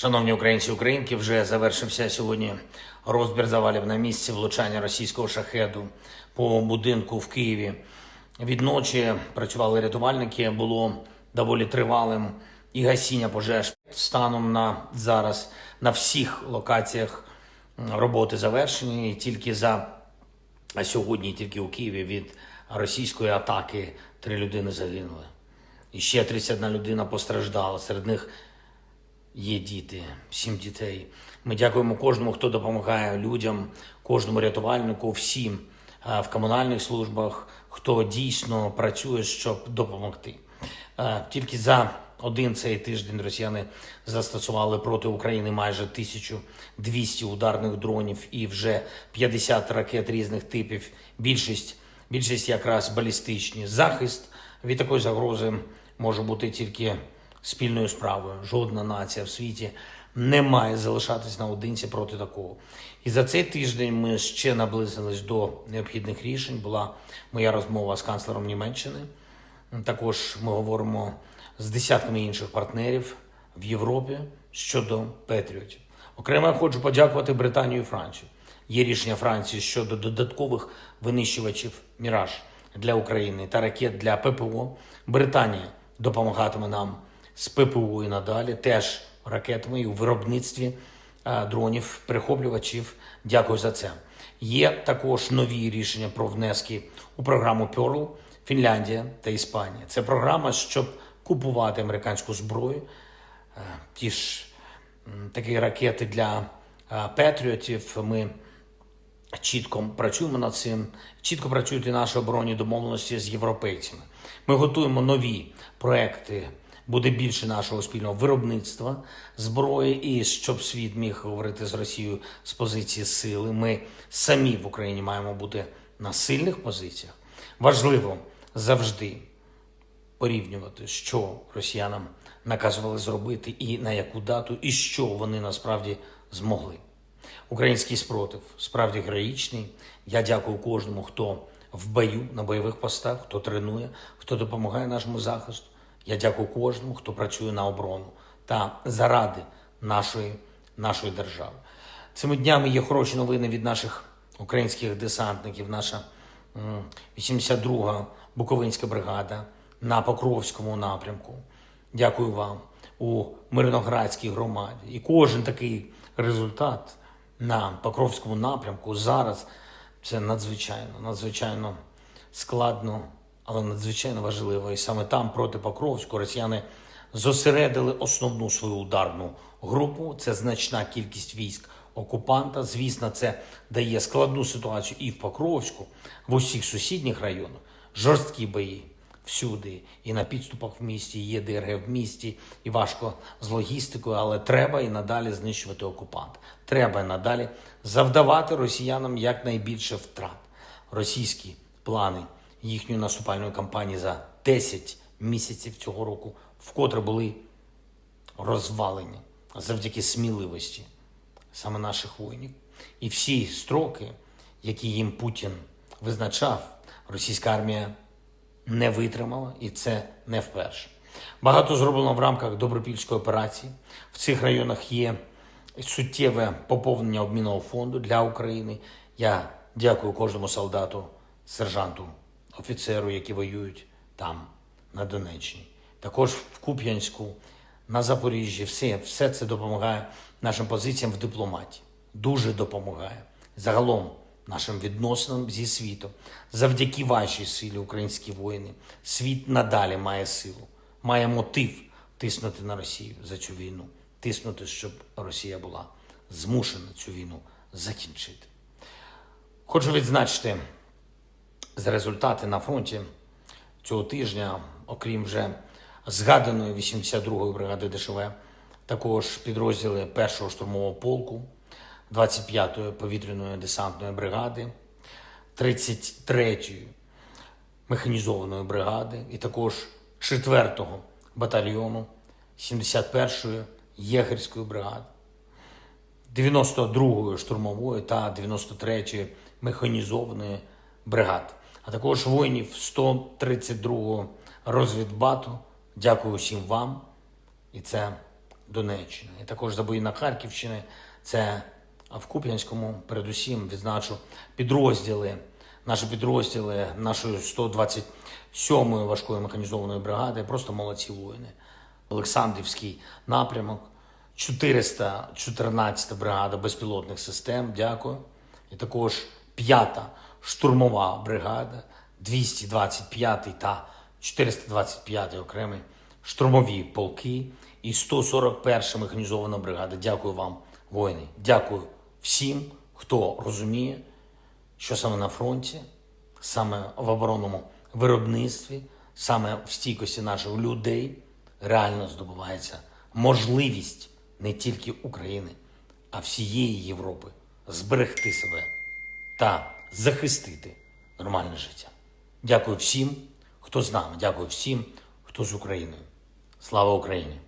Шановні українці українки, вже завершився сьогодні розбір завалів на місці влучання російського шахеду по будинку в Києві. Від ночі працювали рятувальники, було доволі тривалим і гасіння пожеж. Станом на зараз на всіх локаціях роботи завершені. І тільки за сьогодні тільки у Києві від російської атаки три людини загинули. І ще 31 людина постраждала. Серед них є діти, сім дітей. Ми дякуємо кожному, хто допомагає людям, кожному рятувальнику, всім в комунальних службах, хто дійсно працює, щоб допомогти. Тільки за один цей тиждень росіяни застосували проти України майже 1200 ударних дронів і вже 50 ракет різних типів. Більшість, більшість якраз балістичні. Захист від такої загрози може бути тільки спільною справою. Жодна нація в світі не має залишатись наодинці проти такого. І за цей тиждень ми ще наблизились до необхідних рішень. Була моя розмова з канцлером Німеччини. Також ми говоримо з десятками інших партнерів в Європі щодо Петріотів. Окремо я хочу подякувати Британію і Францію. Є рішення Франції щодо додаткових винищувачів Міраж для України та ракет для ППО. Британія допомагатиме нам з ППО і надалі, теж ракетами і у виробництві е, дронів, перехоплювачів. Дякую за це. Є також нові рішення про внески у програму Pearl Фінляндія та Іспанія. Це програма, щоб купувати американську зброю, е, ті ж такі ракети для е, Петріотів. Ми чітко працюємо над цим. Чітко працюють і наші оборонні домовленості з європейцями. Ми готуємо нові проекти. Буде більше нашого спільного виробництва зброї, і щоб світ міг говорити з Росією з позиції сили. Ми самі в Україні маємо бути на сильних позиціях. Важливо завжди порівнювати, що росіянам наказували зробити, і на яку дату, і що вони насправді змогли. Український спротив справді героїчний. Я дякую кожному, хто в бою на бойових постах, хто тренує, хто допомагає нашому захисту. Я дякую кожному, хто працює на оборону та заради нашої, нашої держави. Цими днями є хороші новини від наших українських десантників. Наша 82-га Буковинська бригада на Покровському напрямку. Дякую вам у Мирноградській громаді. І кожен такий результат на Покровському напрямку зараз це надзвичайно, надзвичайно складно, але надзвичайно важливо. І саме там проти Покровську росіяни зосередили основну свою ударну групу. Це значна кількість військ окупанта. Звісно, це дає складну ситуацію і в Покровську, в усіх сусідніх районах. Жорсткі бої всюди, і на підступах в місті, є ДРГ в місті, і важко з логістикою, але треба і надалі знищувати окупант. Треба і надалі завдавати росіянам якнайбільше втрат. Російські плани їхньої наступальної кампанії за 10 місяців цього року вкотре були розвалені завдяки сміливості саме наших воїнів. І всі строки, які їм Путін визначав, російська армія не витримала, і це не вперше. Багато зроблено в рамках добропільської операції. В цих районах є суттєве поповнення обмінного фонду для України. Я дякую кожному солдату, сержанту, офіцеру, які воюють там, на Донеччині. Також в Куп'янську, на Запоріжжі. Все, все це допомагає нашим позиціям в дипломатії. Дуже допомагає. Загалом нашим відносинам зі світом. Завдяки вашій силі, українські воїни, світ надалі має силу, має мотив тиснути на Росію за цю війну, тиснути, щоб Росія була змушена цю війну закінчити. Хочу відзначити за результати на фронті цього тижня, окрім вже згаданої 82-ї бригади ДШВ, також підрозділи 1-го штурмового полку, 25-ї повітряної десантної бригади, 33-ї механізованої бригади і також 4-го батальйону 71-ї єгерської бригади. 92-ї штурмової та 93-ї механізованої бригад, а також воїнів 132-го розвідбату. Дякую всім вам. І це Донеччини. І також за бої на Харківщини. Це в Куп'янському, передусім, відзначу підрозділи, наші підрозділи нашої 127-ї важкої механізованої бригади. Просто молодці воїни. Олександрівський напрямок, 414 бригада безпілотних систем. Дякую. І також 5-та штурмова бригада, 225 та 425 окремі штурмові полки і 141 механізована бригада. Дякую вам, воїни. Дякую всім, хто розуміє, що саме на фронті, саме в оборонному виробництві, саме в стійкості наших людей реально здобувається можливість не тільки України, а всієї Європи зберегти себе та захистити нормальне життя. Дякую всім, хто з нами. Дякую всім, хто з Україною. Слава Україні!